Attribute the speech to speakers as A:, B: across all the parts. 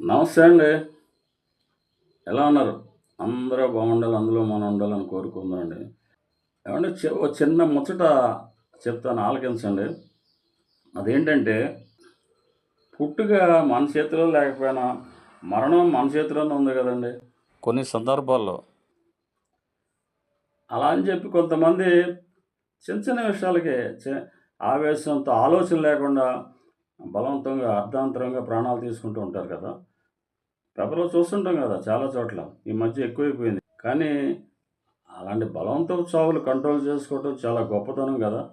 A: నమస్తే అండి. ఎలా ఉన్నారు? అందరూ బాగుండాలి అందులో మనం ఉండాలని కోరుకుందామండి ఏమంటే చిన్న ముచ్చట చెప్తాను ఆలకించండి. అదేంటంటే పుట్టుక మన చేతిలో లేకపోయినా మరణం మన చేతిలోనే ఉంది కదండి. కొన్ని సందర్భాల్లో అలా అని చెప్పి కొంతమంది చిన్న చిన్న విషయాలకి ఆవేశంతో ఆలోచన లేకుండా బలవంతంగా అర్ధాంతరంగా ప్రాణాలు తీసుకుంటూ ఉంటారు కదా. పేపర్లో చూస్తుంటాం కదా చాలా చోట్ల. ఈ మధ్య ఎక్కువైపోయింది. కానీ అలాంటి బలవంతపు చావులు కంట్రోల్ చేసుకోవడం చాలా గొప్పతనం కదా.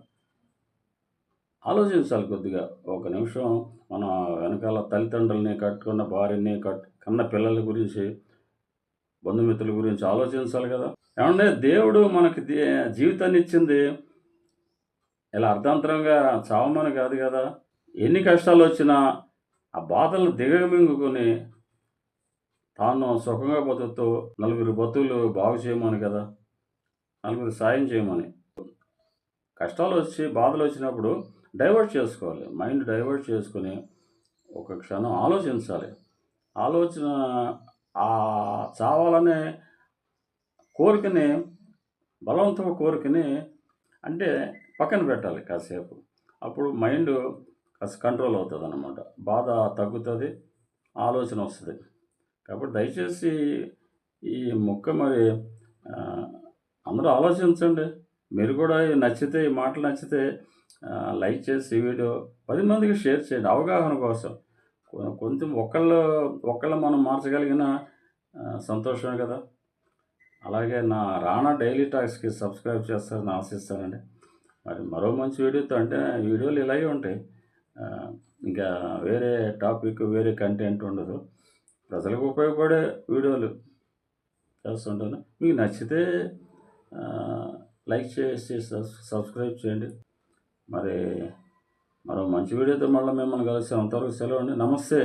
A: ఆలోచించాలి కొద్దిగా. ఒక నిమిషం మన వెనకాల తల్లిదండ్రులని కట్టుకున్న భార్యని కట్ కన్న పిల్లల గురించి బంధుమిత్రుల గురించి ఆలోచించాలి కదా. ఏమంటే దేవుడు మనకి జీవితాన్ని ఇచ్చింది ఇలా అర్ధాంతరంగా చావమని కాదు కదా. ఎన్ని కష్టాలు వచ్చినా ఆ బాధలు దిగమింగుకొని తాను సుఖంగా బతుకుతూ నలుగురు బతుకులు బాగు చేయమని కదా? నలుగురు సాయం చేయమని. కష్టాలు వచ్చి బాధలు వచ్చినప్పుడు డైవర్ట్ చేసుకోవాలి. మైండ్ డైవర్ట్ చేసుకొని ఒక క్షణం ఆలోచించాలి. ఆలోచన ఆ చావాలనే కోరికని బలవంతపు కోరికని అంటే పక్కన పెట్టాలి కాసేపు. అప్పుడు మైండ్ కాస్త కంట్రోల్ అవుతుంది అన్నమాట బాధ తగ్గుతుంది ఆలోచన వస్తుంది. కాబట్టి దయచేసి ఈ మొక్క మరి అందరూ ఆలోచించండి. మీరు కూడా నచ్చితే ఈ మాటలు నచ్చితే లైక్ చేసి ఈ వీడియో పది మందికి షేర్ చేయండి అవగాహన కోసం. కొంచెం ఒకళ్ళు ఒకళ్ళు మనం మార్చగలిగిన సంతోషమే కదా. అలాగే నా రాణా డైలీ టాక్స్కి సబ్స్క్రైబ్ చేస్తారని ఆశిస్తానండి. మరి మరో మంచి వీడియోతో అంటే వీడియోలు ఇలాగే ఉంటాయి. ఇంకా వేరే టాపిక్ వేరే కంటెంట్ ఉండదు. ప్రజలకు ఉపయోగపడే వీడియోలు చేస్తుంటాను మీకు నచ్చితే లైక్ చేసి సబ్స్క్రైబ్ చేయండి. మరి మరో మంచి వీడియోతో మళ్ళీ మిమ్మల్ని కలిసి అంతవరకు సెలవు అండి. నమస్తే.